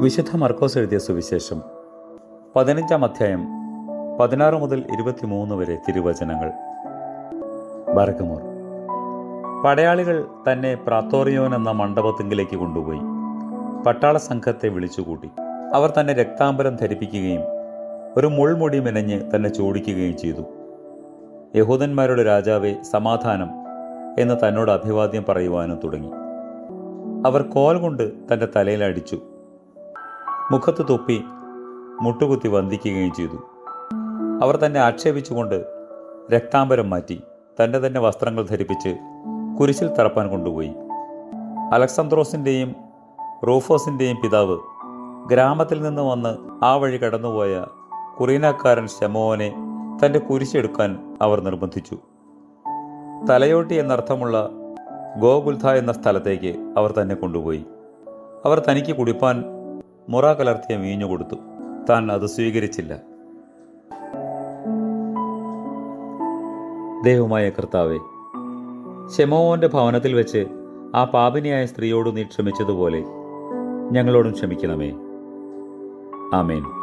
വിശുദ്ധ മർക്കോസ് എഴുതിയ സുവിശേഷം. പതിനഞ്ചാം അധ്യായം പതിനാറ് മുതൽ ഇരുപത്തിമൂന്ന് വരെ തിരുവചനങ്ങൾ. ബർഗമോർ പടയാളികൾ തന്നെ പ്രാത്തോറിയോൻ എന്ന മണ്ഡപത്തിങ്കിലേക്ക് കൊണ്ടുപോയി. പട്ടാള സംഘത്തെ വിളിച്ചുകൂട്ടി. അവർ തന്നെ രക്താംബരം ധരിപ്പിക്കുകയും ഒരു മുൾമുടി മെനഞ്ഞ് തന്നെ ചോടിക്കുകയും ചെയ്തു. യഹൂദന്മാരുടെ രാജാവെ സമാധാനം എന്ന് തന്നോട് അഭിവാദ്യം പറയുവാനും തുടങ്ങി. അവർ കോൽ കൊണ്ട് തന്റെ തലയിൽ അടിച്ചു. മുഖത്ത് തൊപ്പി മുട്ടുകുത്തി വന്ദിക്കുകയും ചെയ്തു. അവർ തന്നെ ആക്ഷേപിച്ചുകൊണ്ട് രക്താംബരം മാറ്റി തന്റെ തന്നെ വസ്ത്രങ്ങൾ ധരിപ്പിച്ച് കുരിശിൽ തറപ്പാൻ കൊണ്ടുപോയി. അലക്സാന്ത്രോസിന്റെയും റൂഫോസിന്റെയും പിതാവ് ഗ്രാമത്തിൽ നിന്ന് വന്ന് ആ വഴി കടന്നുപോയ കുറീനക്കാരൻ ശമോനെ തന്റെ കുരിശെടുക്കാൻ അവർ നിർബന്ധിച്ചു. തലയോട്ടി എന്നർത്ഥമുള്ള ഗോകുൽധ എന്ന സ്ഥലത്തേക്ക് അവർ തന്നെ കൊണ്ടുപോയി. അവർ തനിക്ക് കുടിപ്പാൻ മുറ കലർത്തിയ മീഞ്ഞു കൊടുത്തു. താൻ അത് സ്വീകരിച്ചില്ല. ദൈവമായ കർത്താവെ ശമോവന്റെ ഭവനത്തിൽ വെച്ച് ആ പാപിനിയായ സ്ത്രീയോട് നീ ക്ഷമിച്ചതുപോലെ ഞങ്ങളോടും ക്ഷമിക്കണമേ. ആമേൻ.